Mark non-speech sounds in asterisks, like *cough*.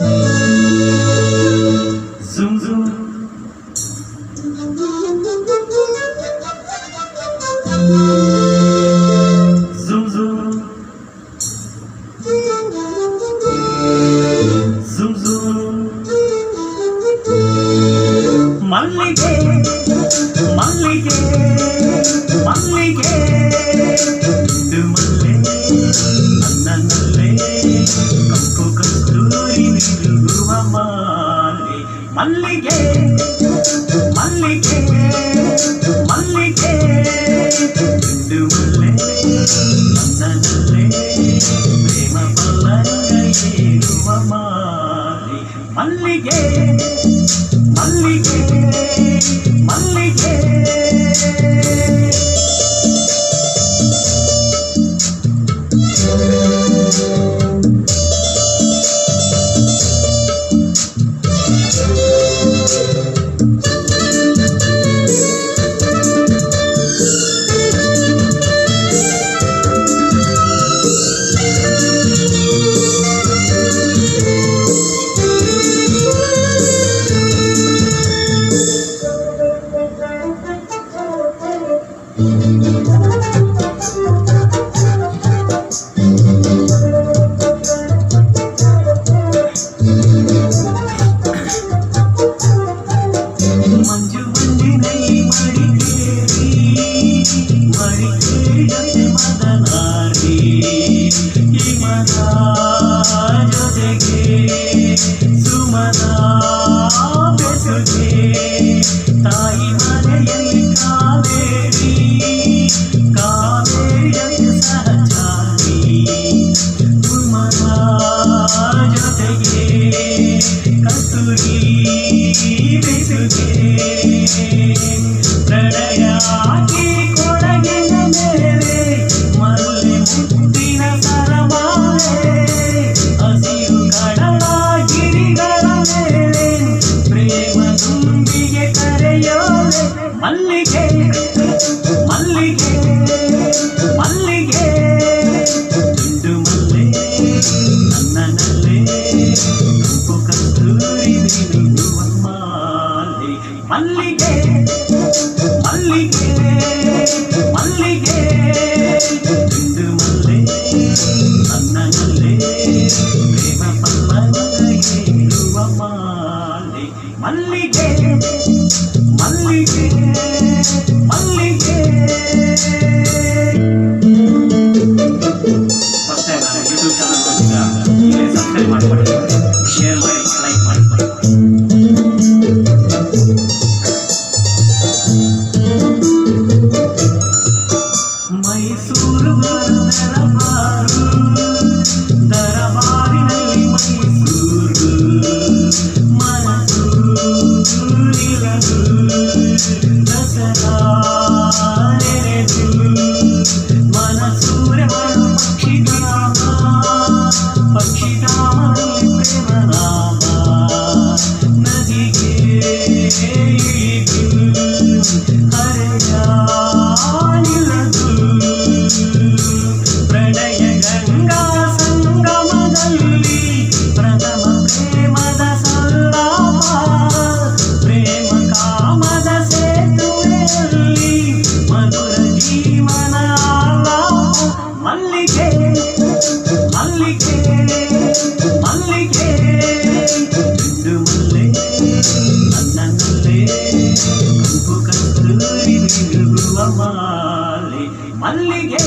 Zum zum. *laughs* Mallige Mallige Mallige నిండు మల్లె నన్న మల్లె ప్రేమ మల్లిగే మల్లిగే ಮಲ್ಲಿಗೆ